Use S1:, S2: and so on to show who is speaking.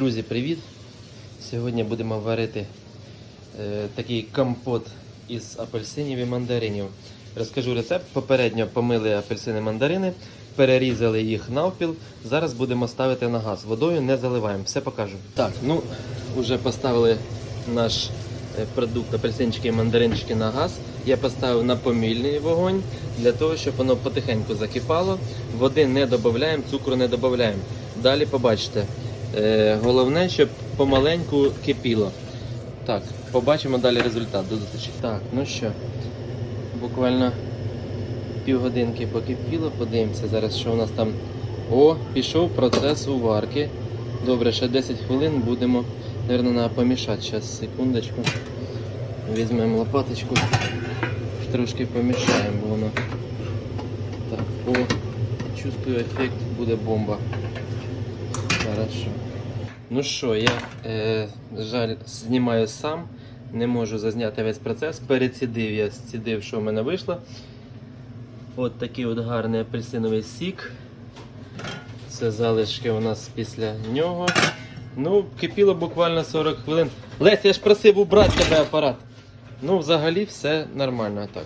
S1: Друзі, привіт! Сьогодні будемо варити е, такий компот із апельсинів і мандаринів. Розкажу рецепт. Попередньо помили апельсини мандарини, перерізали їх навпіл. Зараз будемо ставити на газ. Водою не заливаємо, все покажу. Так, ну вже поставили наш е, продукт апельсинчики і мандаринчики на газ. Я поставив на помільний вогонь для того, щоб воно потихеньку закипало. Води не додаємо, цукру не додаємо. Далі побачите. Е, головне, щоб помаленьку кипіло. Так, побачимо далі результат. До. Так, ну що, буквально півгодинки покипіло, подивимося зараз, що у нас там. О, пішов процес уварки. Добре, ще 10 хвилин будемо, мабуть, треба помішати. Зараз, секундочку. Візьмемо лопаточку, трошки помішаємо воно. Так, о, чувствую ефект, буде бомба. Хорошо. Ну що, я е, жаль, знімаю сам, не можу зазняти весь процес. Перецідив я, зцідив, що в мене вийшло. От такий от гарний апельсиновий сік. Це залишки у нас після нього. Ну, кипіло буквально 40 хвилин. Лесь, я ж просив убрати тебе апарат. Ну, взагалі все нормально так.